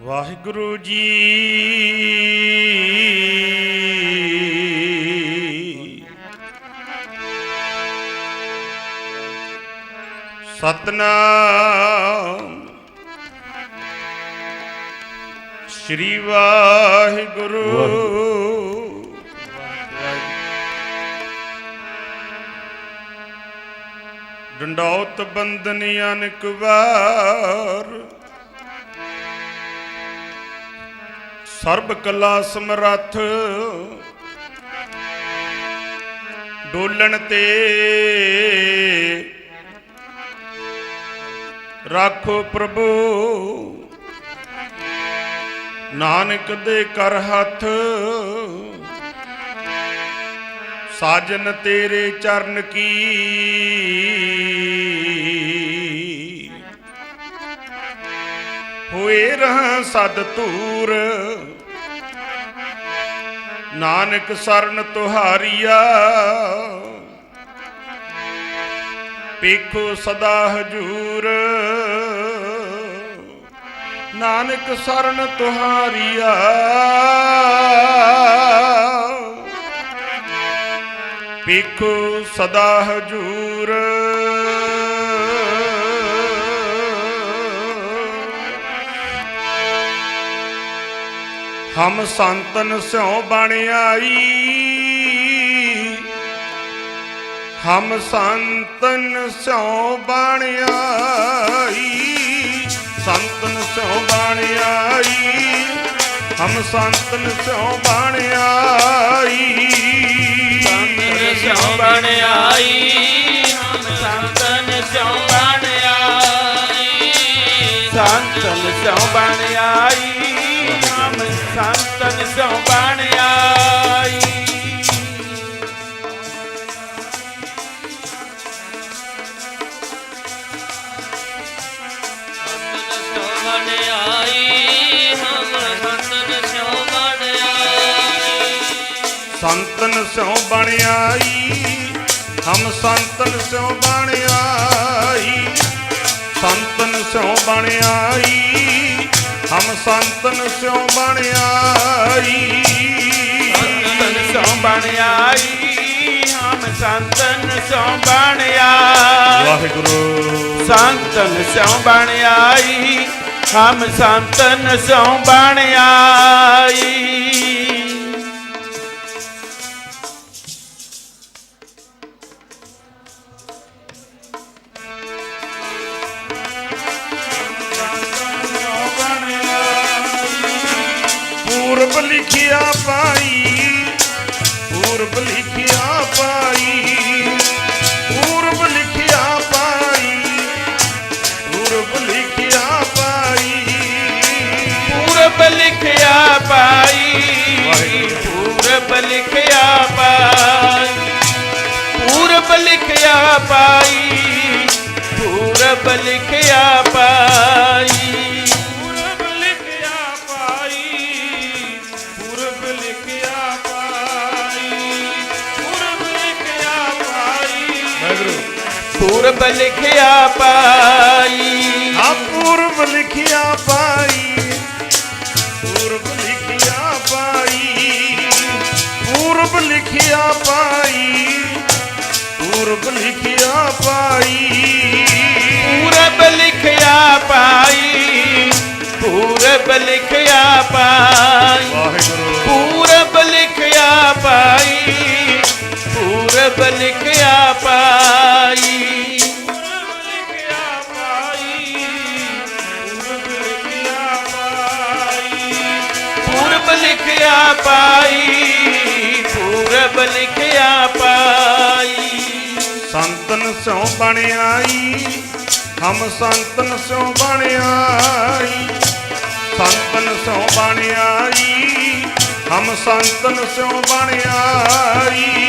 ਵਾਹਿਗੁਰੂ ਜੀ। ਸਤਨਾਮ। ਸ੍ਰੀ ਵਾਹਿਗੁਰੂ। ਡੰਡੌਤ ਬੰਦਨ ਅਨਕ ਵਾਰ ਸਰਬ ਕਲਾ ਸਮਰੱਥ। ਡੋਲਣ ਤੇ ਰਾਖੋ ਪ੍ਰਭੂ। ਨਾਨਕ ਦੇ ਕਰ ਹੱਥ। ਸਾਜਨ ਤੇਰੇ ਚਰਨ ਕੀ। ਹੋਏ ਰਹਾ ਸਦ ਧੂਰ। ਨਾਨਕ ਸਰਨ ਤੁਹਾਰੀਆ। ਪੇਖੋ ਸਦਾ ਹਜੂਰ। ਨਾਨਕ ਸਰਨ ਤੁਹਾਰੀਆ। ਪੇਖੋ ਸਦਾ ਹਜੂਰ। ਹਮ ਸੰਤਨ ਸਿਉ ਬਣ ਆਈ। ਹਮ ਸੰਤਨ ਸਿਉ ਬਣ ਆਈ। ਸੰਤਨ ਸਿਉ ਬਣ ਆਈ। ਹਮ ਸੰਤਨ ਸਿਉ ਬਣ ਆਈ। ਸੰਤਨ ਸਿਉ ਬਣ ਆਈ। ਹਮ ਸੰਤਨ ਸਿਉ ਬਣ ਆਈ। ਸੰਤਨ ਸਿਉ ਬਣ ਆਈ। ਸੰਤਨ ਸਿਉ ਬਣ ਆਈ। ਸੰਤਨ ਸਿਉ ਬਣ ਆਈ ਹਮ ਸੰਤਨ ਸਿਉ ਬਣ ਆਈ। ਸੰਤਨ ਸਿਉ ਬਣ ਆਈ ਹਮ ਸੰਤਨ ਸਿਉ ਬਣ ਆਈ ਸੰਤਨ ਸਿਉ ਬਣ ਆਈ ਹਮ ਸੰਤਨ ਸਿਉ ਬਣ ਆਈ ਵਾਹਿਗੁਰੂ। ਸੰਤਨ ਸਿਉ ਬਣ ਆਈ ਹਮ ਸੰਤਨ ਸਿਉ ਬਣ ਆਈ ਲਿਖਿਆ ਪਾਈ, ਪੂਰਬ ਲਿਖਿਆ ਪਾਈ, ਪੂਰਬ ਲਿਖਿਆ ਪਾਈ, ਪੂਰਬ ਲਿਖਿਆ ਪਾਈ। ਪੂਰਬ ਲਿਖਿਆ ਪਾਈ, ਪੂਰਬ ਲਿਖਿਆ ਪਾਈ, ਪੂਰਬ ਲਿਖਿਆ ਪਾਈ, ਪੂਰਬ ਲਿਖਿਆ ਪਾਈ। ਪੂਰਬ ਲਿਖਿਆ ਪਾਈ। ਪੂਰਬ ਲਿਖਿਆ ਪਾਈ। ਪੂਰਬ ਲਿਖਿਆ ਪਾਈ। ਪੂਰਬ ਲਿਖਿਆ ਪਾਈ। ਪੂਰਬ ਲਿਖਿਆ ਪਾਈ। ਪੂਰਬ ਲਿਖਿਆ ਪਾਈ। ਪੂਰਬ ਲਿਖਿਆ ਪਾਈ। ਵਾਹਿਗੁਰੂ। ਪੂਰਬ ਲਿਖਿਆ ਪਾਈ। ਪੂਰਬ ਲਿਖਿਆ ਪਾਈ। ਲਿਖਿਆ ਪਾਈ ਪੂਰਬ ਲਿਖਿਆ ਪਾਈ। ਸੰਤਨ ਸਿਉ ਬਣ ਆਈ ਹਮ ਸੰਤਨ ਸਿਉ ਬਣ ਆਈ। ਸੰਤਨ ਸਿਉ ਬਣ ਆਈ ਹਮ ਸੰਤਨ ਸਿਉ ਬਣ ਆਈ।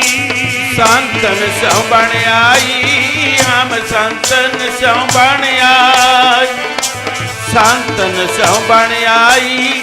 ਸੰਤਨ ਸਿਉ ਬਣ ਆਈ ਹਮ ਸੰਤਨ ਸਿਉ ਬਣ ਆਈ। ਸੰਤਨ ਸਿਉ ਬਣ ਆਈ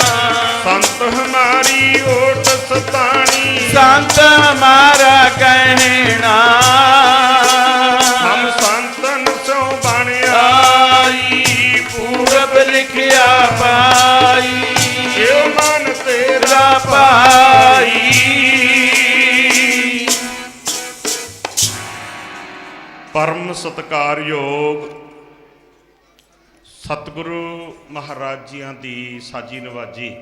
ਪਰਮ ਸਤਕਾਰਯੋਗ ਸਤਿਗੁਰੂ ਮਹਾਰਾਜ ਜੀਆਂ ਦੀ ਸਾਜੀ ਨਵਾਜੀ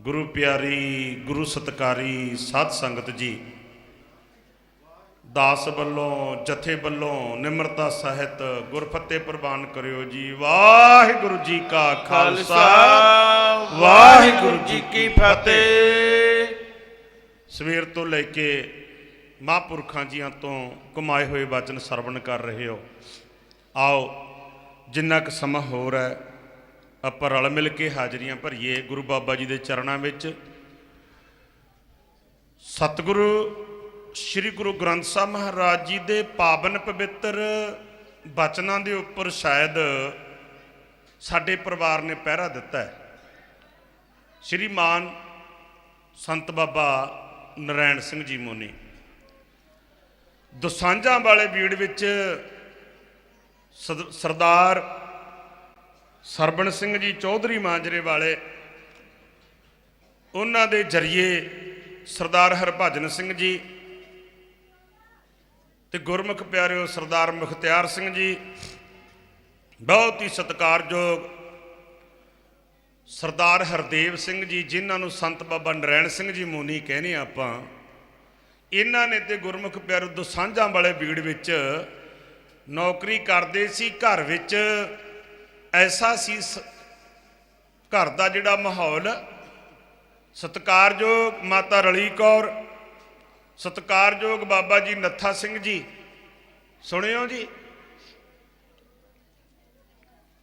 ਗੁਰੂ ਪਿਆਰੀ ਗੁਰੂ ਸਤਕਾਰੀ ਸਾਧ ਸੰਗਤ ਜੀ ਦਾਸ ਵੱਲੋਂ ਜਥੇ ਵੱਲੋਂ ਨਿਮਰਤਾ ਸਹਿਤ ਗੁਰਫਤਿਹ ਪ੍ਰਵਾਨ ਕਰਿਓ ਜੀ। ਵਾਹਿਗੁਰੂ ਜੀ ਕਾ ਖਾਲਸਾ ਖਾਲਸਾ। ਵਾਹਿਗੁਰੂ ਜੀ ਕੀ ਫਤਿਹ। ਸਵੇਰ ਤੋਂ ਲੈ ਕੇ ਮਹਾਂਪੁਰਖਾਂ ਜੀਆਂ ਤੋਂ ਕਮਾਏ ਹੋਏ ਵਚਨ ਸਰਵਣ ਕਰ ਰਹੇ ਹੋ। ਆਓ, ਜਿੰਨਾ ਕੁ ਸਮਾਂ ਹੋਰ ਹੈ, ਆਪਾਂ ਰਲ ਮਿਲ ਕੇ ਹਾਜ਼ਰੀਆਂ ਭਰੀਏ ਗੁਰੂ ਬਾਬਾ ਜੀ ਦੇ ਚਰਨਾਂ ਵਿੱਚ। ਸਤਿਗੁਰੂ ਸ੍ਰੀ ਗੁਰੂ ਗ੍ਰੰਥ ਸਾਹਿਬ ਮਹਾਰਾਜ ਜੀ ਦੇ ਪਾਵਨ ਪਵਿੱਤਰ ਬਚਨਾਂ ਦੇ ਉੱਪਰ ਸ਼ਾਇਦ ਸਾਡੇ ਪਰਿਵਾਰ ਨੇ ਪਹਿਰਾ ਦਿੱਤਾ ਹੈ। ਸ਼੍ਰੀਮਾਨ ਸੰਤ ਬਾਬਾ ਨਰੈਣ ਸਿੰਘ ਜੀ ਮੋਨੀ। ਦੁਸਾਂਝਾਂ ਵਾਲੇ ਬੀੜ ਵਿੱਚ ਸਦ- ਸਰਦਾਰ ਸਰਬਣ ਸਿੰਘ ਜੀ ਚੌਧਰੀ ਮਾਜਰੇ ਵਾਲੇ ਉਹਨਾਂ ਦੇ ਜਰੀਏ ਸਰਦਾਰ ਹਰਭਜਨ ਸਿੰਘ ਜੀ ਤੇ ਗੁਰਮੁਖ ਪਿਆਰਿਓ ਸਰਦਾਰ ਮੁਖਤਿਆਰ ਸਿੰਘ ਜੀ, ਬਹੁਤ ਹੀ ਸਤਿਕਾਰਯੋਗ ਸਰਦਾਰ ਹਰਦੇਵ ਸਿੰਘ ਜੀ, ਜਿਨ੍ਹਾਂ ਨੂੰ ਸੰਤ ਬਾਬਾ ਨਰੈਣ ਸਿੰਘ ਜੀ ਮੋਨੀ ਕਹਿੰਦੇ ਆ ਆਪਾਂ। ਇਹਨਾਂ ਨੇ ਤੇ ਗੁਰਮੁਖ ਪਿਆਰੇ ਦੁਸਾਂਝਾਂ ਵਾਲੇ ਬੀੜ ਵਿੱਚ ਨੌਕਰੀ ਕਰਦੇ ਸੀ, ਘਰ ਵਿੱਚ ਐਸਾ ਸੀ ਸ- ਘਰ ਦਾ ਜਿਹੜਾ ਮਾਹੌਲ, ਸਤਿਕਾਰਯੋਗ ਮਾਤਾ ਰਲੀ ਕੌਰ, ਸਤਿਕਾਰਯੋਗ ਬਾਬਾ ਜੀ ਨੱਥਾ ਸਿੰਘ ਜੀ, ਸੁਣਿਓ ਜੀ,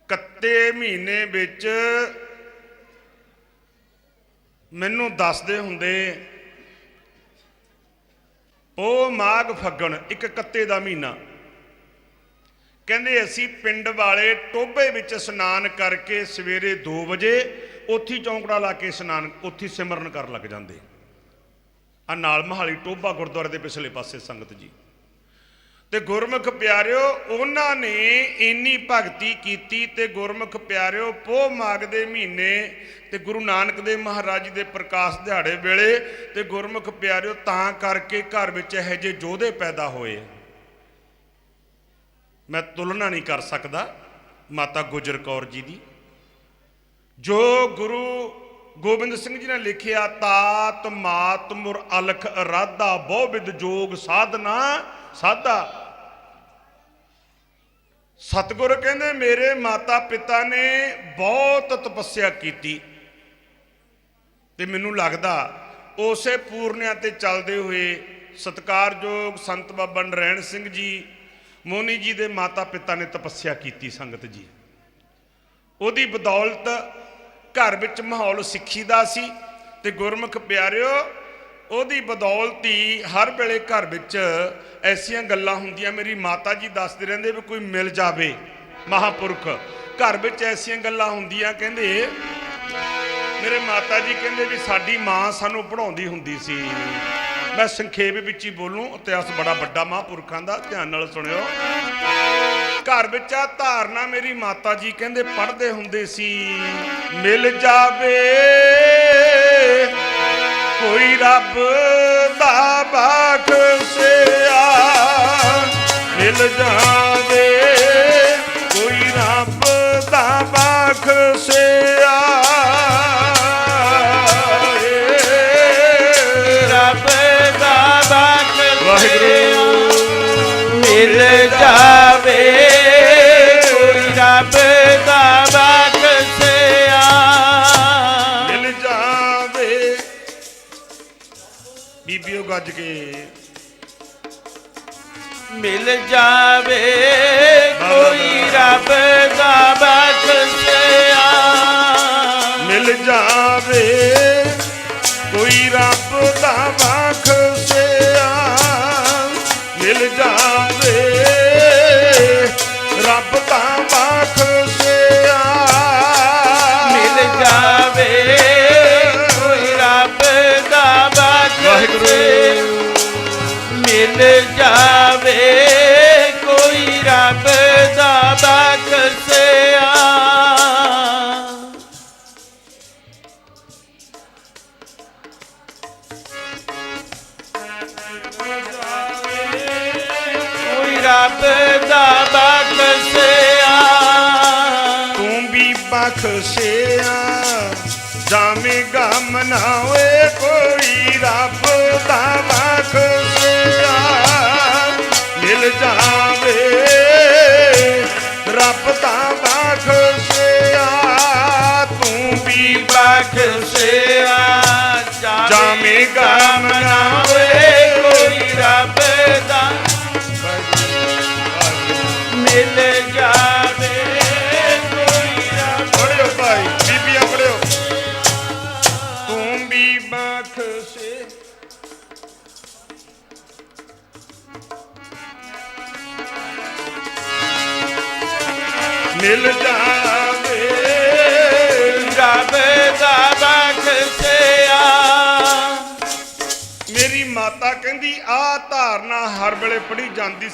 ਕੱਤੇ ਮਹੀਨੇ ਵਿੱਚ ਮੈਨੂੰ ਦੱਸਦੇ ਹੁੰਦੇ ਉਹ ਮਾਘ ਫੱਗਣ, ਇੱਕ ਕੱਤੇ ਦਾ ਮਹੀਨਾ। ਕਹਿੰਦੇ ਅਸੀਂ ਪਿੰਡ ਵਾਲੇ ਟੋਬੇ ਵਿੱਚ ਇਸ਼ਨਾਨ ਕਰਕੇ ਸਵੇਰੇ 2 ਵਜੇ ਉੱਥੀ ਚੌਂਕੜਾ ਲਾ ਕੇ ਇਸ਼ਨਾਨ, ਉੱਥੀ ਸਿਮਰਨ ਕਰਨ ਲੱਗ ਜਾਂਦੇ। ਆ ਨਾਲ ਮਹਾਲੀ ਟੋਬਾ ਗੁਰਦੁਆਰੇ ਦੇ ਪਿਛਲੇ ਪਾਸੇ ਸੰਗਤ ਜੀ। ਤੇ ਗੁਰਮੁਖ ਪਿਆਰਿਓ, ਉਹਨਾਂ ਨੇ ਇੰਨੀ ਭਗਤੀ ਕੀਤੀ ਤੇ ਗੁਰਮੁਖ ਪਿਆਰਿਓ, ਪੋਹ ਮਾਘ ਦੇ ਮਹੀਨੇ ਤੇ ਗੁਰੂ ਨਾਨਕ ਦੇਵ ਮਹਾਰਾਜ ਜੀ ਦੇ ਪ੍ਰਕਾਸ਼ ਦਿਹਾੜੇ ਵੇਲੇ ਤੇ ਗੁਰਮੁਖ ਪਿਆਰਿਓ, ਤਾਂ ਕਰਕੇ ਘਰ ਵਿੱਚ ਇਹੋ ਜਿਹੇ ਯੋਧੇ ਪੈਦਾ ਹੋਏ ਮੈਂ ਤੁਲਨਾ ਨਹੀਂ ਕਰ ਸਕਦਾ, ਮਾਤਾ ਗੁਜਰ ਕੌਰ ਜੀ ਦੀ। ਜੋ ਗੁਰੂ ਗੋਬਿੰਦ ਸਿੰਘ ਜੀ ਨੇ ਲਿਖਿਆ, ਤਾਤ ਮਾਤ ਮੁਰ ਅਲਖ ਅਰਾਧਾ ਬਹੁ ਵਿਦ ਜੋਗ ਸਾਧਨਾ ਸਾਧਾ ਸਤਿਗੁਰ ਕਹਿੰਦੇ, ਮੇਰੇ ਮਾਤਾ ਪਿਤਾ ਨੇ ਬਹੁਤ ਤਪੱਸਿਆ ਕੀਤੀ। ਤੇ ਮੈਨੂੰ ਲੱਗਦਾ, ਉਸੇ ਪੂਰਨਿਆਂ ਤੇ ਚੱਲਦੇ ਹੋਏ ਸਤਿਕਾਰਯੋਗ ਸੰਤ ਬਾਬਾ ਨਰੈਣ ਸਿੰਘ ਜੀ, ਮੋਨੀ ਜੀ ਦੇ ਮਾਤਾ ਪਿਤਾ ਨੇ ਤਪੱਸਿਆ ਕੀਤੀ ਸੰਗਤ ਜੀ। ਉਹਦੀ ਬਦੌਲਤ ਘਰ ਵਿੱਚ ਮਾਹੌਲ ਸਿੱਖੀ ਦਾ ਸੀ ਤੇ ਗੁਰਮੁਖ ਪਿਆਰਿਓ ਉਹਦੀ ਬਦੌਲਤੀ ਹਰ ਵੇਲੇ ਘਰ ਵਿੱਚ ਐਸੀਆਂ ਗੱਲਾਂ ਹੁੰਦੀਆਂ। ਮੇਰੀ ਮਾਤਾ ਜੀ ਦੱਸਦੇ ਰਹਿੰਦੇ ਵੀ ਕੋਈ ਮਿਲ ਜਾਵੇ ਮਹਾਪੁਰਖ। ਘਰ ਵਿੱਚ ਐਸੀਆਂ ਗੱਲਾਂ ਹੁੰਦੀਆਂ, ਕਹਿੰਦੇ, ਮੇਰੇ ਮਾਤਾ ਜੀ ਕਹਿੰਦੇ ਵੀ ਸਾਡੀ ਮਾਂ ਸਾਨੂੰ ਪੜਾਉਂਦੀ ਹੁੰਦੀ ਸੀ। ਮੈਂ ਸੰਖੇਪ ਵਿੱਚ ਹੀ ਬੋਲੂੰ ਇਤਿਹਾਸ ਬੜਾ ਵੱਡਾ ਮਹਾਂਪੁਰਖਾਂ ਦਾ ਧਿਆਨ ਨਾਲ ਸੁਣਿਓ। ਘਰ ਵਿੱਚ ਆ ਧਾਰਨਾ ਮੇਰੀ ਮਾਤਾ ਜੀ ਕਹਿੰਦੇ, ਪੜ੍ਹਦੇ ਹੁੰਦੇ ਸੀ, ਮਿਲ ਜਾਵੇ ਕੋਈ ਰੱਬ ਦਾ ਬਖਸ਼ਿਆ ਮਿਲ ਜਾਵੇ ਕੋਈ ਰੱਬ ਦਾ ਬਖਸ਼ਿਆ ਗੱਜ ਕੇ। ਮਿਲ ਜਾਵੇ ਕੋਈ ਰੱਬ ਦਾ ਬਖਸ਼ਿਆ। ਮਿਲ ਜਾਵੇ ਕੋਈ ਰੱਬ ਦਾ ਬਖਸ਼ਿਆ ਜਾਵੇਂਗਾ ਮਨਾਵੇ ਕੋਈ ਰੱਬ ਦਾ ਬਖਸ਼ਿਆ ਮਿਲ ਜਾਵੇ ਰੱਬ ਦਾ ਬਖਸ਼ਿਆ ਤੂੰ ਵੀ ਬਖਸ਼ਿਆ ਜਾਵੇਂਗਾ ਮਨਾਵੇ ਕੋਈ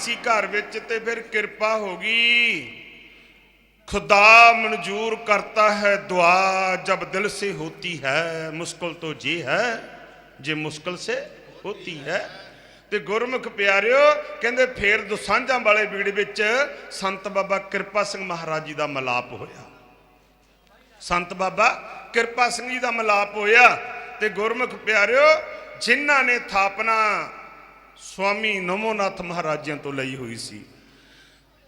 ਸੀ ਘਰ ਵਿੱਚ ਤੇ ਫਿਰ ਕਿਰਪਾ ਹੋ ਗਈ। ਖੁਦਾ ਮਨਜ਼ੂਰ ਕਰਤਾ ਹੈ, ਦੁਆ ਜਬ ਦਿਲ ਸੇ ਹੋਤੀ ਹੈ, ਮੁਸ਼ਕਲ ਤੋਂ ਜੀ ਹੈ, ਜੇ ਮੁਸ਼ਕਲ ਸੇ ਹੋਤੀ ਹੈ। ਤੇ ਗੁਰਮੁਖ ਪਿਆਰਿਓ, ਕਹਿੰਦੇ ਫੇਰ ਦੁਸਾਂਝਾਂ ਵਾਲੇ ਬੀੜ ਵਿੱਚ ਸੰਤ ਬਾਬਾ ਕਿਰਪਾ ਸਿੰਘ ਮਹਾਰਾਜ ਜੀ ਦਾ ਮਲਾਪ ਹੋਇਆ। ਸੰਤ ਬਾਬਾ ਕਿਰਪਾ ਸਿੰਘ ਜੀ ਦਾ ਮਲਾਪ ਹੋਇਆ ਤੇ ਗੁਰਮੁਖ ਪਿਆਰਿਓ, ਜਿਨ੍ਹਾਂ ਨੇ ਥਾਪਨਾ ਸਵਾਮੀ ਨਮੋਨਾਥ ਮਹਾਰਾਜਿਆਂ ਤੋਂ ਲਈ ਹੋਈ ਸੀ।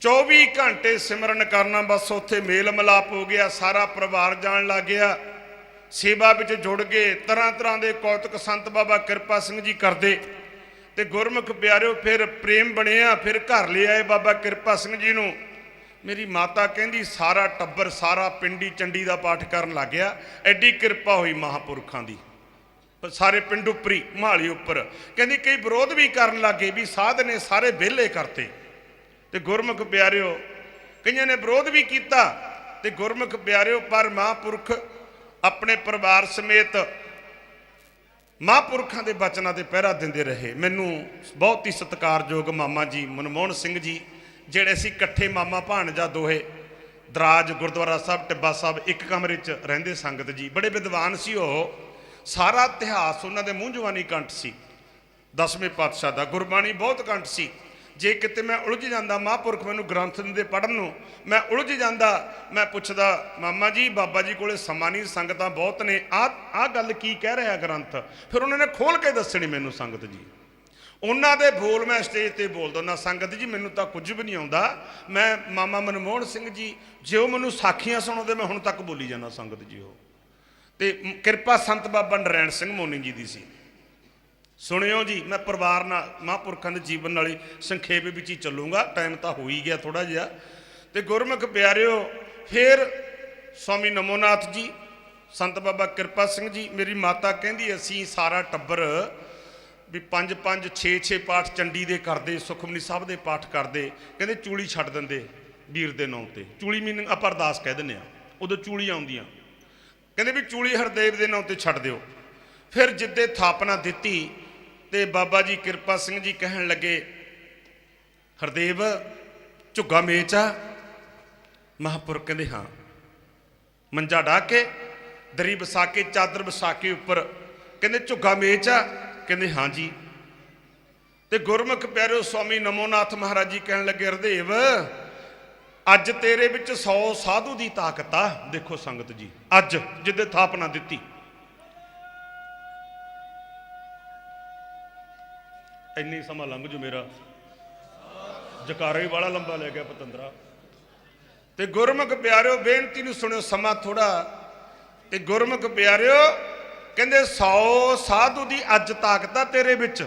24 ਘੰਟੇ ਸਿਮਰਨ ਕਰਨਾ, ਬਸ ਉੱਥੇ ਮੇਲ ਮਿਲਾਪ ਹੋ ਗਿਆ, ਸਾਰਾ ਪਰਿਵਾਰ ਜਾਣ ਲੱਗ ਗਿਆ। ਸੇਵਾ ਵਿੱਚ ਜੁੜ ਗਏ, ਤਰ੍ਹਾਂ ਤਰ੍ਹਾਂ ਦੇ ਕੌਤਕ ਸੰਤ ਬਾਬਾ ਕਿਰਪਾ ਸਿੰਘ ਜੀ ਕਰਦੇ। ਤੇ ਗੁਰਮੁਖ ਪਿਆਰਿਓ, ਫਿਰ ਪ੍ਰੇਮ ਬਣਿਆ, ਫਿਰ ਘਰ ਲੈ ਆਏ ਬਾਬਾ ਕਿਰਪਾ ਸਿੰਘ ਜੀ ਨੂੰ। ਮੇਰੀ ਮਾਤਾ ਕਹਿੰਦੀ, ਸਾਰਾ ਟੱਬਰ, ਸਾਰਾ ਪਿੰਡੀ ਚੰਡੀ ਦਾ ਪਾਠ ਕਰਨ ਲੱਗ ਗਿਆ। ਐਡੀ ਕਿਰਪਾ ਹੋਈ ਮਹਾਪੁਰਖਾਂ ਦੀ। ਸਾਰੇ ਪਿੰਡ ਉੱਪਰੀ ਮਾਲੀ ਉੱਪਰ। ਕਹਿੰਦੀ ਕਈ ਵਿਰੋਧ ਵੀ ਕਰਨ ਲੱਗੇ ਵੀ ਸਾਧ ਨੇ ਸਾਰੇ ਵਿਹਲੇ ਕਰਤੇ। ਤੇ ਗੁਰਮੁਖ ਪਿਆਰਿਓ, ਕਈਆਂ ਨੇ ਵਿਰੋਧ ਵੀ ਕੀਤਾ ਤੇ ਗੁਰਮੁਖ ਪਿਆਰਿਓ, ਪਰ ਮਹਾਂਪੁਰਖ ਆਪਣੇ ਪਰਿਵਾਰ ਸਮੇਤ ਮਹਾਂਪੁਰਖਾਂ ਦੇ ਬਚਨਾਂ ਤੇ ਪਹਿਰਾ ਦਿੰਦੇ ਰਹੇ। ਮੈਨੂੰ ਬਹੁਤ ਹੀ ਸਤਿਕਾਰਯੋਗ ਮਾਮਾ ਜੀ, ਮਨਮੋਹਨ ਸਿੰਘ ਜੀ, ਜਿਹੜੇ ਸੀ ਇਕੱਠੇ ਮਾਮਾ ਭਾਣਜਾ ਦੋਹੇ, ਦਰਾਜ ਗੁਰਦੁਆਰਾ ਸਾਹਿਬ, ਟਿੱਬਾ ਸਾਹਿਬ, ਇੱਕ ਕਮਰੇ 'ਚ ਰਹਿੰਦੇ ਸੰਗਤ ਜੀ। ਬੜੇ ਵਿਦਵਾਨ ਸੀ ਉਹ। ਸਾਰਾ ਇਤਿਹਾਸ ਉਹਨਾਂ ਦੇ ਮੂੰਹ ਜਵਾਨੀ ਕੰਠ ਸੀ। ਦਸਵੇਂ ਪਾਤਸ਼ਾਹ ਦਾ ਗੁਰਬਾਣੀ ਬਹੁਤ ਕੰਠ ਸੀ। ਜੇ ਕਿਤੇ ਮੈਂ ਉਲਝ ਜਾਂਦਾ ਮਹਾਂਪੁਰਖ ਮੈਨੂੰ ਗ੍ਰੰਥ ਦਿੰਦੇ ਪੜਨ ਨੂੰ, ਮੈਂ ਉਲਝ ਜਾਂਦਾ, ਮੈਂ ਪੁੱਛਦਾ, ਮਾਮਾ ਜੀ, ਬਾਬਾ ਜੀ ਕੋਲੇ ਸਮਾਂ ਨਹੀਂ, ਸੰਗਤਾਂ ਬਹੁਤ ਨੇ। ਆ ਆ ਗੱਲ ਕੀ ਕਹਿ ਰਿਹਾ ਗ੍ਰੰਥ? ਫਿਰ ਉਹਨਾਂ ਨੇ ਖੋਲ ਕੇ ਦੱਸਣੀ ਮੈਨੂੰ ਸੰਗਤ ਜੀ। ਉਹਨਾਂ ਦੇ ਬੋਲ ਮੈਂ ਸਟੇਜ ਤੇ ਬੋਲ ਦਿੰਦਾ ਸੰਗਤ ਜੀ, ਮੈਨੂੰ ਤਾਂ ਕੁਝ ਵੀ ਨਹੀਂ ਆਉਂਦਾ। ਮੈਂ ਮਾਮਾ ਮਨਮੋਹਨ ਸਿੰਘ ਜੀ, ਜੇ ਉਹ ਮੈਨੂੰ ਸਾਖੀਆਂ ਸੁਣਾਉਂਦੇ, ਮੈਂ ਹੁਣ ਤੱਕ ਬੋਲੀ ਜਾਂਦਾ ਸੰਗਤ ਜੀ ਉਹ। ਤੇ ਕਿਰਪਾ ਸੰਤ ਬਾਬਾ ਨਰੈਣ ਸਿੰਘ ਮੋਨੀ ਜੀ ਦੀ ਸੀ। ਸੁਣਿਓ ਜੀ, ਮੈਂ ਪਰਿਵਾਰ ਨਾਲ, ਮਹਾਂਪੁਰਖਾਂ ਦੇ ਜੀਵਨ ਨਾਲ ਸੰਖੇਪ ਵਿੱਚ ਹੀ ਚੱਲੂਗਾ। ਟਾਈਮ ਤਾਂ ਹੋ ਹੀ ਗਿਆ ਥੋੜਾ ਜਿਹਾ। ਤੇ ਗੁਰਮੁਖ ਪਿਆਰਿਓ, ਫਿਰ ਸਵਾਮੀ ਨਮੋਨਾਥ ਜੀ, ਸੰਤ ਬਾਬਾ ਕਿਰਪਾ ਸਿੰਘ ਜੀ, ਮੇਰੀ ਮਾਤਾ ਕਹਿੰਦੀ, ਅਸੀਂ ਸਾਰਾ ਟੱਬਰ ਵੀ ਪੰਜ ਪੰਜ 6 6 ਪਾਠ ਚੰਡੀ ਦੇ ਕਰਦੇ, ਸੁਖਮਨੀ ਸਾਹਿਬ ਦੇ ਪਾਠ ਕਰਦੇ। ਕਹਿੰਦੇ, ਚੂਲੀ ਛੱਡ ਦਿੰਦੇ ਵੀਰ ਦੇ ਨਾਂ ਤੇ। ਚੂਲੀ ਮੀਨਿੰਗ ਆਪਾਂ ਅਰਦਾਸ ਕਹਿ ਦਿੰਦੇ ਆ ਉਦੋਂ ਚੂਲੀਆਂ ਆਉਂਦੀਆਂ। ਕਹਿੰਦੇ ਵੀ ਚੂਲੀ ਹਰਦੇਵ ਦੇ ਨਾਂ ਤੇ ਛੱਡ ਦਿਓ। ਫਿਰ ਜਿੱਦੇ ਥਾਪਨਾ ਦਿੱਤੀ ਤੇ ਬਾਬਾ ਜੀ ਕਿਰਪਾ ਸਿੰਘ ਜੀ ਕਹਿਣ ਲੱਗੇ, ਹਰਦੇਵ, ਝੁੱਗਾ ਮੇਚ ਆ? ਮਹਾਂਪੁਰਖ ਕਹਿੰਦੇ, ਹਾਂ। ਮੰਜਾ ਢਾ ਕੇ, ਦਰੀ ਵਸਾ ਕੇ ਚਾਦਰ ਵਸਾ ਕੇ ਉੱਪਰ ਕਹਿੰਦੇ, ਝੁੱਗਾ ਮੇਚ ਆ? ਕਹਿੰਦੇ, ਹਾਂ ਜੀ। ਤੇ ਗੁਰਮੁਖ ਪਿਆਰਿਓ ਸਵਾਮੀ ਨਮੋਨਾਥ ਮਹਾਰਾਜ ਜੀ ਕਹਿਣ ਲੱਗੇ, ਹਰਦੇਵ ਅੱਜ ਤੇਰੇ ਵਿੱਚ 100 ਸਾਧੂ ਦੀ ਤਾਕਤ ਆ। ਦੇਖੋ ਸੰਗਤ ਜੀ, ਅੱਜ ਜਿੱਦੇ ਥਾਪਨਾ ਦਿੱਤੀ। ਇੰਨੀ ਸਮਾਂ ਲੰਘ ਜੂ ਮੇਰਾ। ਜਕਾਰਾ ਹੀ ਬੜਾ ਲੰਬਾ ਲੈ ਗਿਆ ਪਤੰਦਰਾ। ਤੇ ਗੁਰਮੁਖ ਪਿਆਰਿਓ, ਬੇਨਤੀ ਨੂੰ ਸੁਣਿਓ, ਸਮਾਂ ਥੋੜਾ ਤੇ ਗੁਰਮੁਖ ਪਿਆਰਿਓ, ਕਹਿੰਦੇ 100 ਸਾਧੂ ਦੀ ਅੱਜ ਤਾਕਤ ਆ ਤੇਰੇ ਵਿੱਚ।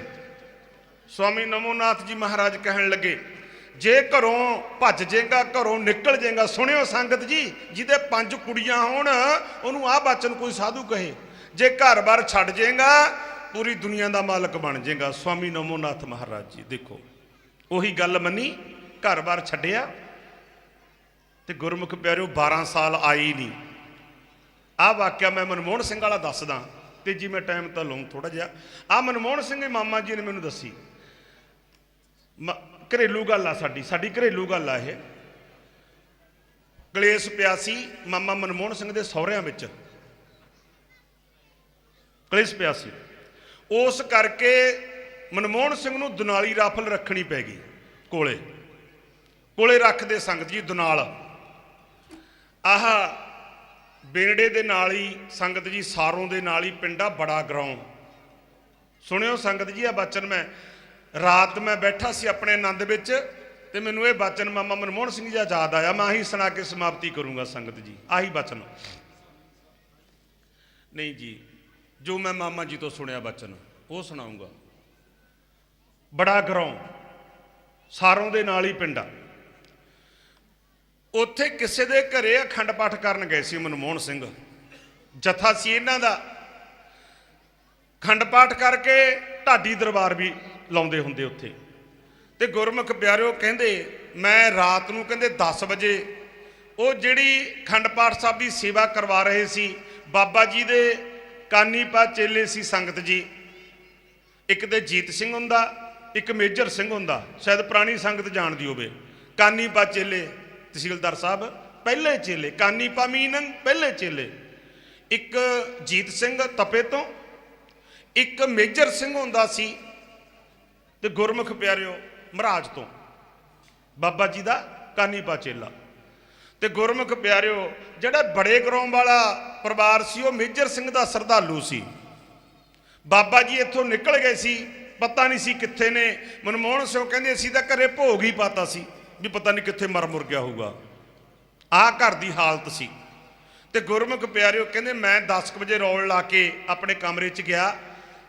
ਸਵਾਮੀ ਨਮੋਨਾਥ ਜੀ ਮਹਾਰਾਜ ਕਹਿਣ ਲੱਗੇ ਜੇ ਘਰੋਂ ਭੱਜ ਜਾਏਗਾ, ਘਰੋਂ ਨਿਕਲ ਜਾਏਗਾ, ਸੁਣਿਓ ਸੰਗਤ ਜੀ, ਜਿਹਦੇ ਪੰਜ ਕੁੜੀਆਂ ਹੋਣ, ਉਹਨੂੰ ਆਹ ਬਚਨ ਕੋਈ ਸਾਧੂ ਕਹੇ। ਜੇ ਘਰ-ਬਾਰ ਛੱਡ ਜਾਏਗਾ, ਪੂਰੀ ਦੁਨੀਆ ਦਾ ਮਾਲਕ ਬਣ ਜਾਏਗਾ। ਸਵਾਮੀ ਨਮੋਨਾਥ ਮਹਾਰਾਜ ਜੀ, ਦੇਖੋ, ਉਹੀ ਗੱਲ ਮੰਨੀ ਘਰ-ਬਾਰ ਛੱਡਿਆ। ਤੇ ਗੁਰਮੁਖ ਪਿਆਰਿਓ 12 ਸਾਲ ਆਈ ਨਹੀਂ। ਆਹ ਵਾਕਿਆ ਮੈਂ ਮਨਮੋਹਨ ਸਿੰਘ ਵਾਲਾ ਦੱਸਦਾ, ਤੇ ਜੀ ਮੈਂ ਟਾਈਮ ਤਾਂ ਲਵਾਂ ਥੋੜਾ ਜਿਹਾ। ਆ ਮਨਮੋਹਨ ਸਿੰਘ ਮਾਮਾ ਜੀ ਨੇ ਮੈਨੂੰ ਦੱਸੀ ਘਰੇਲੂ ਗੱਲ ਆ ਸਾਡੀ ਸਾਡੀ ਘਰੇਲੂ ਗੱਲ ਆ ਇਹ। ਕਲੇਸ਼ ਪਿਆ ਸੀ ਮਾਮਾ ਮਨਮੋਹਨ ਸਿੰਘ ਦੇ ਸਹੁਰਿਆਂ ਵਿੱਚ। ਕਲੇਸ਼ ਪਿਆ ਸੀ ਉਸ ਕਰਕੇ ਮਨਮੋਹਨ ਸਿੰਘ ਨੂੰ ਦੁਨਾਲੀ ਰਾਫਲ ਰੱਖਣੀ ਪੈ ਗਈ ਕੋਲੇ। ਕੋਲੇ ਰੱਖਦੇ ਸੰਗਤ ਜੀ ਦੁਨਾਲ। ਆਹ ਬੇੜੇ ਦੇ ਨਾਲ ਹੀ ਸੰਗਤ ਜੀ ਸਾਰੋਂ ਦੇ ਨਾਲ ਹੀ ਪਿੰਡਾ ਬੜਾ ਗਰਾਉਂ। ਸੁਣਿਓ ਸੰਗਤ ਜੀ, ਆ ਬਚਨ ਮੈਂ। ਰਾਤ ਮੈਂ ਬੈਠਾ ਸੀ ਆਪਣੇ ਆਨੰਦ ਵਿੱਚ ਤੇ ਮੈਨੂੰ ਇਹ ਬਚਨ ਮਾਮਾ ਮਨਮੋਹਨ ਸਿੰਘ ਜੀ ਦਾ ਯਾਦ ਆਇਆ। ਮੈਂ ਆਹੀ ਸੁਣਾ ਕੇ ਸਮਾਪਤੀ ਕਰੂੰਗਾ ਸੰਗਤ ਜੀ। ਆਹੀ ਬਚਨ। ਨਹੀਂ ਜੀ, ਜੋ ਮੈਂ ਮਾਮਾ ਜੀ ਤੋਂ ਸੁਣਿਆ ਬਚਨ, ਉਹ ਸੁਣਾਉਂਗਾ। ਬੜਾ ਗਰੋਂ ਸਾਰੋਂ ਦੇ ਨਾਲ ਹੀ ਪਿੰਡਾ ਉੱਥੇ ਕਿਸੇ ਦੇ ਘਰੇ ਅਖੰਡ ਪਾਠ ਕਰਨ ਗਏ ਸੀ ਮਨਮੋਹਨ ਸਿੰਘ। ਜਥਾ ਸੀ ਇਹਨਾਂ ਦਾ। ਖੰਡ ਪਾਠ ਕਰਕੇ ਢਾਡੀ ਦਰਬਾਰ ਵੀ ਲਾਉਂਦੇ ਹੁੰਦੇ ਉੱਥੇ। ਤੇ ਗੁਰਮੁਖ ਪਿਆਰਿਓ ਕਹਿੰਦੇ, ਮੈਂ ਰਾਤ ਨੂੰ ਕਹਿੰਦੇ 10 ਵਜੇ ਉਹ ਜਿਹੜੀ ਖੰਡ ਪਾਠ ਸਾਹਿਬ ਦੀ ਸੇਵਾ ਕਰਵਾ ਰਹੇ ਸੀ, ਬਾਬਾ ਜੀ ਦੇ ਕਾਨੀਪਾ ਚੇਲੇ ਸੀ ਸੰਗਤ ਜੀ। ਇੱਕ ਤੇ ਜੀਤ ਸਿੰਘ ਹੁੰਦਾ, ਇੱਕ ਮੇਜਰ ਸਿੰਘ ਹੁੰਦਾ, ਸ਼ਾਇਦ ਪੁਰਾਣੀ ਸੰਗਤ ਜਾਣਦੀ ਹੋਵੇ। ਕਾਨੀਪਾ ਚੇਲੇ, ਤਹਿਸੀਲਦਾਰ ਸਾਹਿਬ, ਪਹਿਲੇ ਚੇਲੇ ਕਾਨੀਪਾ ਮੀਨੰ ਪਹਿਲੇ ਚੇਲੇ। ਇੱਕ ਜੀਤ ਸਿੰਘ ਤਪੇ ਤੋਂ, ਇੱਕ ਮੇਜਰ ਸਿੰਘ ਹੁੰਦਾ ਸੀ ਤੇ ਗੁਰਮੁਖ ਪਿਆਰਿਓ, ਮਹਾਰਾਜ ਤੋਂ। ਬਾਬਾ ਜੀ ਦਾ ਕਾਨੀਪਾ ਚੇਲਾ। ਤੇ ਗੁਰਮੁਖ ਪਿਆਰਿਓ, ਜਿਹੜਾ ਬੜੇ ਗਰੋਂ ਵਾਲਾ ਪਰਿਵਾਰ ਸੀ, ਉਹ ਮੇਜਰ ਸਿੰਘ ਦਾ ਸਰਦਾਲੂ ਸੀ। ਬਾਬਾ ਜੀ ਇੱਥੋਂ ਨਿਕਲ ਗਏ ਸੀ, ਪਤਾ ਨਹੀਂ ਸੀ ਕਿੱਥੇ ਨੇ। ਮਨਮੋਹਨ ਸਿੰਘ ਕਹਿੰਦੇ, ਅਸੀਂ ਤਾਂ ਘਰੇ ਭੋਗ ਹੀ ਪਾਤਾ ਸੀ, ਵੀ ਪਤਾ ਨਹੀਂ ਕਿੱਥੇ ਮਰ ਮੁਰ ਗਿਆ ਹੋਊਗਾ। ਆਹ ਘਰ ਦੀ ਹਾਲਤ ਸੀ। ਤੇ ਗੁਰਮੁਖ ਪਿਆਰਿਓ ਕਹਿੰਦੇ, ਮੈਂ 10 ਕੁ ਵਜੇ ਰੌਲ ਲਾ ਕੇ ਆਪਣੇ ਕਮਰੇ 'ਚ ਗਿਆ।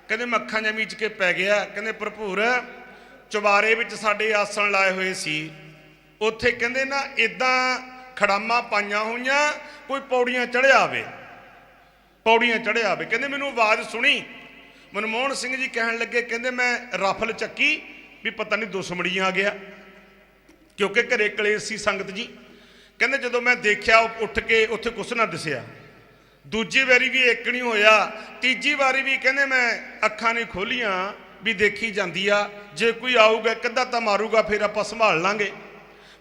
ਕਹਿੰਦੇ ਮੱਖਾਂ ਅੱਖਾਂ ਜਿਹਾ ਮੀਚ ਕੇ ਪੈ ਗਿਆ। ਕਹਿੰਦੇ ਭਰਪੂਰ, ਚੁਬਾਰੇ ਵਿੱਚ ਸਾਡੇ ਆਸਣ ਲਾਏ ਹੋਏ ਸੀ। ਉੱਥੇ ਕਹਿੰਦੇ ਨਾ ਇਦਾਂ ਖੜਾਮਾਂ ਪਾਈਆਂ ਹੋਈਆਂ, ਕੋਈ ਪੌੜੀਆਂ ਚੜਿਆ ਆਵੇ ਪੌੜੀਆਂ ਚੜਿਆ ਆਵੇ ਕਹਿੰਦੇ ਮੈਨੂੰ ਆਵਾਜ਼ ਸੁਣੀ। ਮਨਮੋਹਨ ਸਿੰਘ ਜੀ ਕਹਿਣ ਲੱਗੇ, ਕਹਿੰਦੇ ਮੈਂ ਰਫਲ ਚੱਕੀ, ਵੀ ਪਤਾ ਨਹੀਂ ਦੁਸ਼ਮਣੀ ਆ ਗਿਆ। ਕਿਉਂਕਿ ਘਰੇ ਕਲੇਸ਼ ਸੀ ਸੰਗਤ ਜੀ। ਕਹਿੰਦੇ ਜਦੋਂ ਮੈਂ ਦੇਖਿਆ, ਉਹ ਉੱਠ ਕੇ ਉੱਥੇ ਕੁਛ ਨਾ ਦਿਸਿਆ। ਦੂਜੀ ਵਾਰੀ ਵੀ ਇੱਕ ਨਹੀਂ ਹੋਇਆ, ਤੀਜੀ ਵਾਰੀ ਵੀ ਕਹਿੰਦੇ ਮੈਂ ਅੱਖਾਂ ਨਹੀਂ ਖੋਲੀਆਂ ਵੀ ਦੇਖੀ ਜਾਂਦੀ ਆ, ਜੇ ਕੋਈ ਆਊਗਾ ਇੱਕ ਅੱਧਾ ਤਾਂ ਮਾਰੂਗਾ, ਫਿਰ ਆਪਾਂ ਸੰਭਾਲ ਲਾਂਗੇ।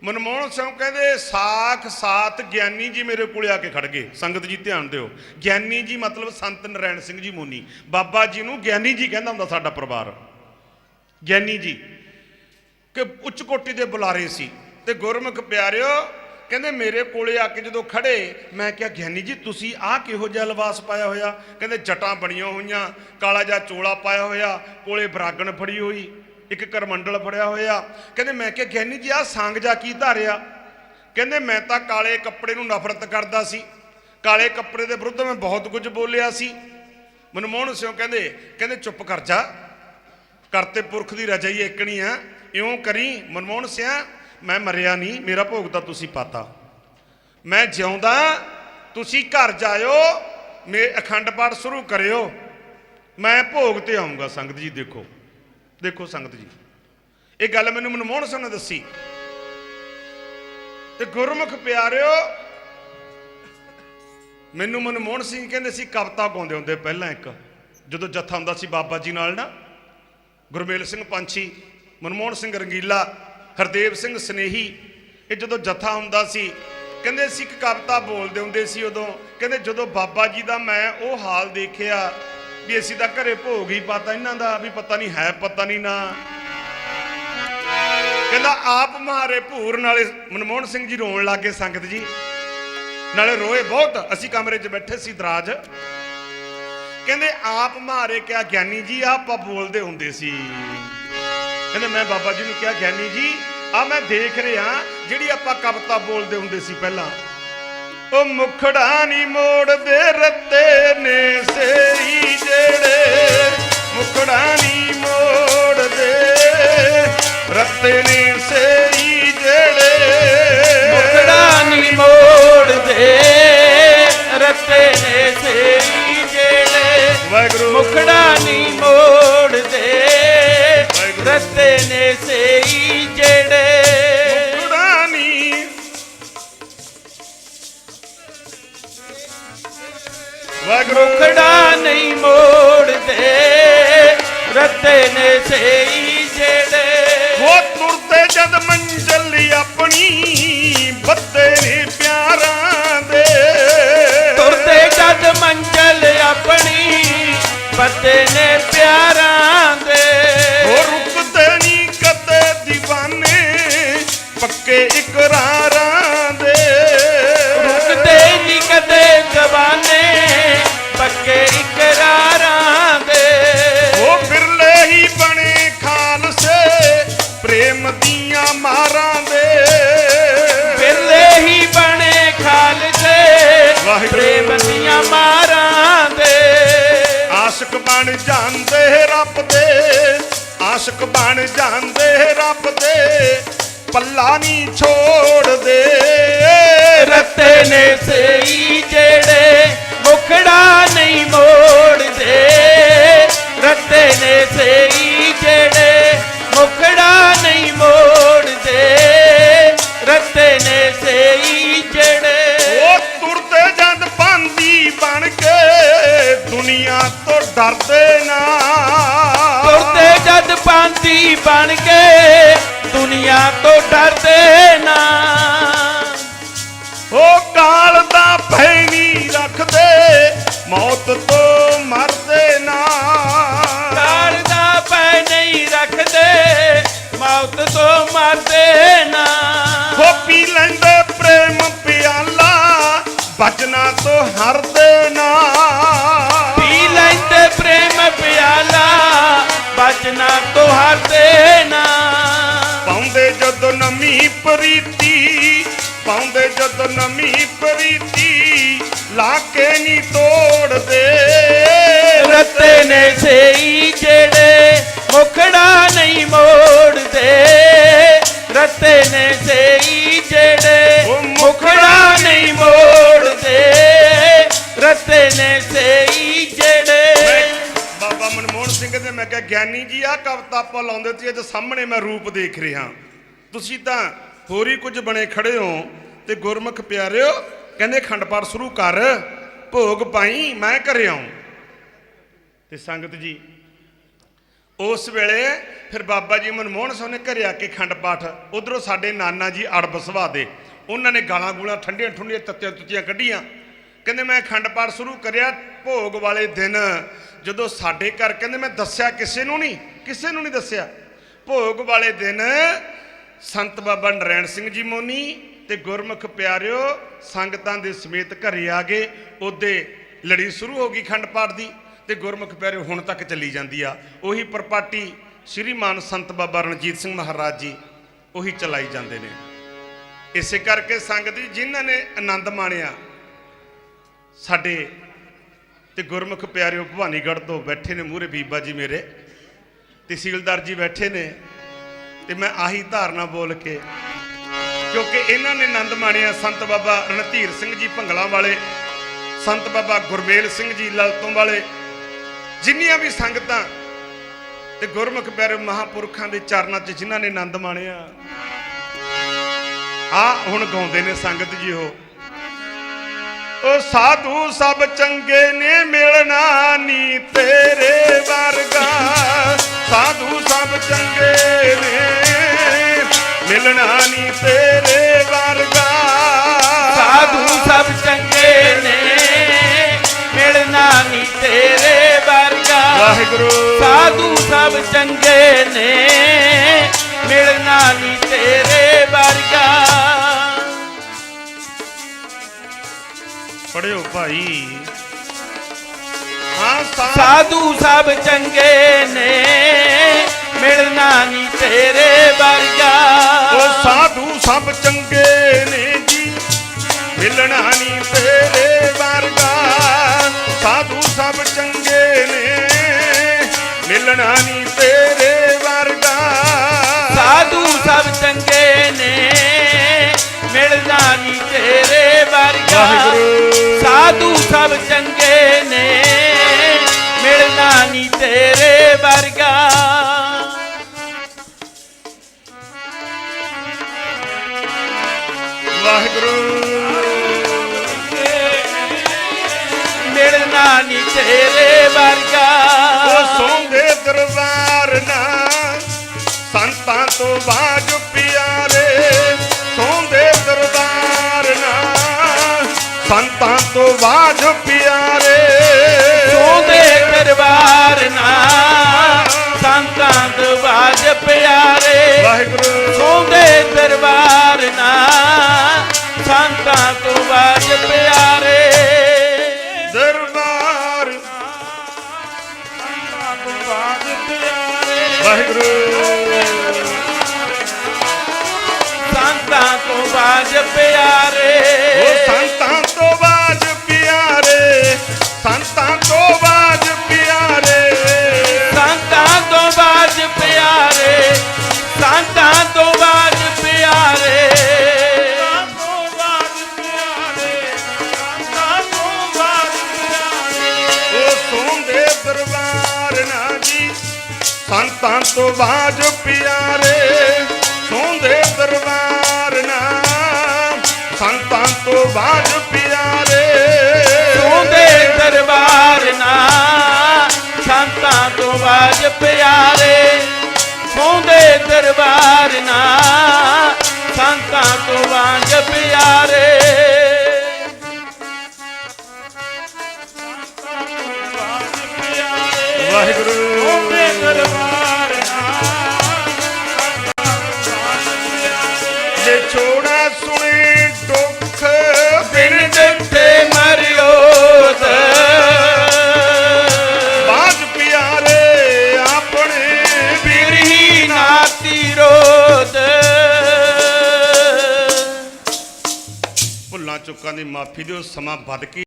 ਮਨਮੋਹਨ ਸਿੰਘ ਕਹਿੰਦੇ, ਸਾਖ ਸਾਥ ਗਿਆਨੀ ਜੀ ਮੇਰੇ ਕੋਲੇ ਆ ਕੇ ਖੜ ਗਏ। ਸੰਗਤ ਜੀ ਧਿਆਨ ਦਿਓ। ਗਿਆਨੀ ਜੀ ਮਤਲਬ ਸੰਤ ਨਰੈਣ ਸਿੰਘ ਜੀ ਮੋਨੀ। ਬਾਬਾ ਜੀ ਨੂੰ ਗਿਆਨੀ ਜੀ ਕਹਿੰਦਾ ਹੁੰਦਾ ਸਾਡਾ ਪਰਿਵਾਰ। ਗਿਆਨੀ ਜੀ, ਕਿ ਉੱਚ ਕੋਟੀ ਦੇ ਬੁਲਾਰੇ ਸੀ। ਤੇ ਗੁਰਮੁਖ ਪਿਆਰਿਓ ਕਹਿੰਦੇ ਮੇਰੇ ਕੋਲੇ ਆ ਕੇ ਜਦੋਂ ਖੜੇ, ਮੈਂ ਕਿਹਾ, ਗਿਆਨੀ ਜੀ, ਤੁਸੀਂ ਆਹ ਕਿਹੋ ਜਿਹਾ ਲਿਬਾਸ ਪਾਇਆ ਹੋਇਆ? ਕਹਿੰਦੇ, ਜਟਾਂ ਬਣੀਆਂ ਹੋਈਆਂ, ਕਾਲਾ ਜਿਹਾ ਚੋਲਾ ਪਾਇਆ ਹੋਇਆ, ਕੋਲੇ ਬਰਾਗਣ ਫੜੀ ਹੋਈ, ਇੱਕ ਕਰਮੰਡਲ ਫੜਿਆ ਹੋਇਆ। ਕਹਿੰਦੇ, ਮੈਂ ਕਿਹਾ, ਗਿਆਨੀ ਜੀ, ਆਹ ਸੰਗ ਜਾ ਕੀ ਧਾਰਿਆ? ਕਹਿੰਦੇ, ਮੈਂ ਤਾਂ ਕਾਲੇ ਕੱਪੜੇ ਨੂੰ ਨਫ਼ਰਤ ਕਰਦਾ ਸੀ। ਕਾਲੇ ਕੱਪੜੇ ਦੇ ਵਿਰੁੱਧ ਮੈਂ ਬਹੁਤ ਕੁਝ ਬੋਲਿਆ ਸੀ। ਮਨਮੋਹਨ ਸਿੰਘ ਕਹਿੰਦੇ ਕਹਿੰਦੇ, ਚੁੱਪ ਕਰ ਜਾ। ਕਰਤੇ ਪੁਰਖ ਦੀ ਰਜਾਈ ਹੀ ਏਕਣੀ ਆ। ਇਉਂ ਕਰੀ, ਮਨਮੋਹਨ ਸਿਆ ਮੈਂ ਮਰਿਆ ਨਹੀਂ, ਮੇਰਾ ਭੋਗ ਤਾਂ ਤੁਸੀਂ ਪਾਤਾ। ਮੈਂ ਜਿਉਂਦਾ, ਤੁਸੀਂ ਘਰ ਜਾਇਓ, ਮੇ ਅਖੰਡ ਪਾਠ ਸ਼ੁਰੂ ਕਰਿਓ। ਮੈਂ ਭੋਗ ਤੇ ਆਉਂਗਾ, ਸੰਗਤ ਜੀ, ਦੇਖੋ। ਦੇਖੋ ਸੰਗਤ ਜੀ। ਇਹ ਗੱਲ ਮੈਨੂੰ ਮਨਮੋਹਨ ਸਿੰਘ ਨੇ ਦੱਸੀ। ਤੇ ਗੁਰਮੁਖ ਪਿਆਰਿਓ, ਮੈਨੂੰ ਮਨਮੋਹਨ ਸਿੰਘ ਕਹਿੰਦੇ ਸੀ, ਕਵਿਤਾ ਗਾਉਂਦੇ ਹੁੰਦੇ ਪਹਿਲਾਂ ਇੱਕ। ਜਦੋਂ ਜੱਥਾ ਹੁੰਦਾ ਸੀ ਬਾਬਾ ਜੀ ਨਾਲ ਨਾ, ਗੁਰਮੇਲ ਸਿੰਘ ਪੰਛੀ, ਮਨਮੋਹਨ ਸਿੰਘ ਰੰਗੀਲਾ ਹਰਦੇਵ ਸਿੰਘ ਸਨੇਹੀ, ਇਹ ਜਦੋਂ ਜਥਾ ਹੁੰਦਾ ਸੀ, ਕਹਿੰਦੇ ਸੀ ਇੱਕ ਕਵਿਤਾ ਬੋਲਦੇ ਹੁੰਦੇ ਸੀ ਉਦੋਂ। ਕਹਿੰਦੇ ਜਦੋਂ ਬਾਬਾ ਜੀ ਦਾ ਮੈਂ ਉਹ ਹਾਲ ਦੇਖਿਆ ਵੀ ਅਸੀਂ ਤਾਂ ਘਰੇ ਭੋਗ ਹੀ ਪਾਤਾ ਇਹਨਾਂ ਦਾ ਵੀ ਪਤਾ ਨਹੀਂ ਹੈ, ਪਤਾ ਨਹੀਂ ਨਾ। ਕਹਿੰਦਾ ਆਪ ਮਾਰੇ ਭੂਰ ਨਾਲੇ ਮਨਮੋਹਨ ਸਿੰਘ ਜੀ ਰੋਣ ਲੱਗੇ ਸੰਗਤ ਜੀ। ਨਾਲੇ ਰੋਏ ਬਹੁਤ, ਅਸੀਂ ਕਮਰੇ 'ਚ ਬੈਠੇ ਸੀ ਦਰਾਜ। ਕਹਿੰਦੇ ਆਪ ਮਾਰੇ ਕਿਆ ਗਿਆਨੀ ਜੀ, ਆਪ ਬੋਲਦੇ ਹੁੰਦੇ ਸੀ। ਕਹਿੰਦੇ ਮੈਂ ਬਾਬਾ ਜੀ ਨੂੰ ਕਿਹਾ ਗਿਆਨੀ ਜੀ ਆ ਮੈਂ ਦੇਖ ਰਿਹਾ ਜਿਹੜੀ ਆਪਾਂ ਕਵਿਤਾ ਬੋਲਦੇ ਹੁੰਦੇ ਸੀ ਪਹਿਲਾਂ। ਉਹ ਮੁਖੜਾ ਨਹੀਂ ਮੋੜਦੇ ਰੱਤੇ ਨੇ ਸੇਰੀ ਜਿਹੜੇ। ਮੁਖੜਾ ਨਹੀਂ ਮੋੜਦੇ ਰੱਤੇ ਨੇ ਸੇਰੀ ਜਿਹੜੇ। ਮੁਕੜਾ ਨੀ ਮੋੜਦੇ ਰਤੇ ਨੇ ਸੇਈ ਜਿਹੜੇ। ਵਾਹਿਗੁਰੂ। ਮੁਕੜਾ ਨੀ ਮੋੜਦੇ। ਰਤੇ ਨੇ ਸੇਈ ਜਿਹੜੇ ਮੁਖੜਾ ਨਹੀਂ ਵਾਹਿਗੁਰੂ। ਮੁਕੜਾ ਨਹੀਂ ਮੋੜਦੇ ਰਤੇ ਨੇ ਸੇਈ ਜਿਹੜੇ। ਉਹ ਤੁਰਦੇ ਜਦ ਮੰਜ਼ਲ ਆਪਣੀ ਨੇ। ਡਰਦੇ ਨਾ। ਤੁਰਦੇ ਜਦ ਪਾਂਤੀ ਬਣ ਕੇ ਦੁਨੀਆ ਤੋਂ ਡਰਦੇ ਨਾ। ਉਹ ਕਾਲ ਦਾ ਭੈ ਨਹੀਂ ਰੱਖਦੇ ਮੌਤ ਤੋਂ ਮਰਦੇ ਨਾ। ਕਾਲ ਦਾ ਪੈ ਨਹੀਂ ਰੱਖਦੇ ਮੌਤ ਤੋਂ ਮਰਦੇ ਨਾ। ਹੋ ਪੀ ਲੈਂਦੇ ਪ੍ਰੇਮ ਪਿਆਲਾ ਬਚਨਾ ਤੋਂ ਹਰਦੇ ਨਾ। ਜਦੋਂ ਨਮੀ ਪ੍ਰੀਤੀ ਪਾਉਂਦੇ ਜਦੋਂ ਨਮੀ ਪ੍ਰੀਤੀ ਲਾ ਕੇ ਨਹੀਂ ਤੋੜਦੇ। ਰਤੇ ਨੇ ਸਈ ਜਿਹੜੇ ਮੁਖੜਾ ਨਹੀਂ ਮੋੜਦੇ। ਰਤੇ ਨੇ ਸਈ ਜਿਹੜੇ ਮੁਖੜਾ ਨਹੀਂ ਮੋੜਦੇ। ਰਤੇ ਨੇ ਸਈ ਜਿਹੜੇ ਬਾਬਾ ਮਨਮੋਹਨ ਸਿੰਘ ਦੇ ਮੈਂ ਕਿਹਾ ਗਿਆਨੀ ਜੀ ਆ ਕਵਿਤਾ ਆਪਾਂ ਲਾਉਂਦੇ ਸੀ ਅੱਜ ਸਾਹਮਣੇ ਮੈਂ ਰੂਪ ਦੇਖ ਰਿਹਾ। ਤੁਸੀਂ ਤਾਂ ਹੋਰ ਹੀ ਕੁਝ ਬਣੇ ਖੜੇ ਹੋ ਤੇ ਗੁਰਮੁਖ ਪਿਆਰਿਓ, ਕਹਿੰਦੇ ਖੰਡ ਪਾਠ ਸ਼ੁਰੂ ਕਰ, ਭੋਗ ਪਾਈ ਮੈਂ ਘਰੇ ਆਉਂ। ਤੇ ਸੰਗਤ ਜੀ, ਉਸ ਵੇਲੇ ਫਿਰ ਬਾਬਾ ਜੀ ਮਨਮੋਹਨ ਸਿੰਘ ਨੇ ਘਰੇ ਆ ਕੇ ਖੰਡ ਪਾਠ ਉਧਰੋਂ ਸਾਡੇ ਨਾਨਾ ਜੀ ਅੜਬ ਸੁਭਾਅ ਦੇ। ਉਹਨਾਂ ਨੇ ਗਾਲਾਂ ਗੂਲਾਂ ਠੰਡੀਆਂ ਠੰਡੀਆਂ ਤੱਤੀਆਂ ਤੁੱਤੀਆਂ ਕੱਢੀਆਂ। ਕਹਿੰਦੇ ਮੈਂ ਖੰਡ ਪਾਠ ਸ਼ੁਰੂ ਕਰਿਆ ਭੋਗ ਵਾਲੇ ਦਿਨ, ਜਦੋਂ ਸਾਡੇ ਘਰ ਕਹਿੰਦੇ ਮੈਂ ਦੱਸਿਆ ਕਿਸੇ ਨੂੰ ਨਹੀਂ, ਕਿਸੇ ਨੂੰ ਨਹੀਂ ਦੱਸਿਆ। ਭੋਗ ਵਾਲੇ ਦਿਨ ਸੰਤ ਬਾਬਾ ਨਰੈਣ ਸਿੰਘ ਜੀ ਮੋਨੀ ਤੇ ਗੁਰਮੁਖ ਪਿਆਰਿਓ, ਸੰਗਤਾਂ ਦੇ ਸਮੇਤ ਘਰੇ ਆ ਗਏ। ਉਹਦੇ ਲੜੀ ਸ਼ੁਰੂ ਹੋ ਗਈ ਖੰਡ ਪਾਠ ਦੀ ਤੇ ਗੁਰਮੁਖ ਪਿਆਰਿਓ ਹੁਣ ਤੱਕ ਚੱਲੀ ਜਾਂਦੀ ਆ। ਉਹੀ ਪ੍ਰਪਾਟੀ ਸ਼੍ਰੀਮਾਨ ਸੰਤ ਬਾਬਾ ਰਣਜੀਤ ਸਿੰਘ ਮਹਾਰਾਜ ਜੀ ਉਹੀ ਚਲਾਈ ਜਾਂਦੇ ਨੇ। ਇਸੇ ਕਰਕੇ ਸੰਗਤ ਜੀ, ਜਿਨ੍ਹਾਂ ਨੇ ਆਨੰਦ ਮਾਣਿਆ, ਸਾਡੇ ਤੇ ਗੁਰਮੁਖ ਪਿਆਰਿਓ ਭਵਾਨੀਗੜ੍ਹ ਤੋਂ ਬੈਠੇ ਨੇ ਮੂਹਰੇ ਬੀਬਾ ਜੀ ਮੇਰੇ, ਤਹਿਸੀਲਦਾਰ ਜੀ ਬੈਠੇ ਨੇ। ਤੇ ਮੈਂ ਆਹੀ ਧਾਰਨਾ ਬੋਲ ਕੇ, ਕਿਉਂਕਿ ਇਹਨਾਂ ਨੇ ਆਨੰਦ ਮਾਣਿਆ ਸੰਤ ਬਾਬਾ ਰਣਧੀਰ ਸਿੰਘ ਜੀ ਭੰਗਲਾ ਵਾਲੇ, ਸੰਤ ਬਾਬਾ ਗੁਰਮੇਲ ਸਿੰਘ ਜੀ ਲਲਤੋਂ ਵਾਲੇ, ਜਿੰਨੀਆਂ ਵੀ ਸੰਗਤਾਂ ਤੇ ਗੁਰਮੁਖ ਪਿਆਰੇ ਮਹਾਪੁਰਖਾਂ ਦੇ ਚਰਨਾਂ 'ਚ ਜਿਨ੍ਹਾਂ ਨੇ ਆਨੰਦ ਮਾਣਿਆ। ਆ ਹੁਣ ਗਾਉਂਦੇ ਨੇ ਸੰਗਤ ਜੀ ਉਹ ਉਹ ਸਾਧੂ ਸਭ ਚੰਗੇ ਨੇ ਮਿਲਣਾ ਨੀ ਤੇਰੇ ਵਰਗਾ। ਸਾਧੂ ਸਭ ਚੰਗੇ ਨੇ। ਮਿਲਣਾ ਨੀ ਤੇਰੇ ਵਰਗਾ। ਸਾਧੂ ਸਭ ਚੰਗੇ ਨੇ। ਮਿਲਣਾ ਨਹੀਂ ਤੇਰੇ ਵਰਗਾ। ਵਾਹਿਗੁਰੂ। ਸਾਧੂ ਸਭ ਚੰਗੇ ਨੇ। ਮਿਲਣਾ ਨਹੀਂ ਤੇਰੇ ਵਰਗਾ। ਪੜਿਓ ਭਾਈ। ਸਾਧੂ ਸਭ ਚੰਗੇ ਨੇ ਮਿਲਣਾ ਨਹੀਂ ਤੇਰੇ ਵਰਗਾ। ਉਹ ਸਾਧੂ ਸਭ ਚੰਗੇ ਨੇ ਜੀ ਮਿਲਣਾ ਨਹੀਂ ਤੇਰੇ ਵਰਗਾ। ਸਾਧੂ ਸਭ ਚੰਗੇ ਨੇ ਮਿਲਣਾ ਨਹੀਂ ਤੇਰੇ ਵਰਗਾ। ਸਾਧੂ ਸਭ ਚੰਗੇ ਨੇ ਮਿਲਣਾ ਨਹੀਂ ਤੇਰੇ ਵਰਗਾ। ਸਾਧੂ ਸਭ ਚੰਗੇ ਨੇ ਨਹੀਂ ਤੇਰੇ ਵਰਗਾ। ਵਾਹਿਗੁਰੂ। ਮਿਲਣਾ ਨਹੀਂ ਤੇਰੇ ਵਰਗਾ। ਉਹ ਸੌਂਦੇ ਦਰਬਾਰ ਨਾ ਸੰਤਾਂ ਤੋਂ ਬਾਜ ਪਿਆਰੇ। ਸੌਂਦੇ ਦਰਬਾਰ ਨਾ ਸੰਤਾਂ ਤੋਂ ਬਾਜ ਪਿਆਰੇ। ਸੰਤਾਂ ਤੋਂ ਬਾਜ ਪਿਆਰੇ ਸੋਂਦੇ ਦਰਬਾਰ ਨਾ ਸੰਤਾਂ ਤੋਂ ਬਾਜ ਪਿਆਰੇ ਸੋਂਦੇ ਦਰਬਾਰ ਨਾ ਸੰਤਾਂ ਤੋਂ ਬਾਜ ਪਿਆਰੇ ਸੋਂਦੇ ਦਰਬਾਰ ਨਾ ਸੰਤਾਂ ਤੋਂ ਬਾਜ ਪਿਆਰੇ। ਵਾਹਿਗੁਰੂ। ਸੋਂਦੇ ਦਰਬਾਰ ਚੁੱਕਾਂ ਦੀ ਮਾਫੀ ਦਿਓ ਸਮਾਂ ਵੱਧ ਕੇ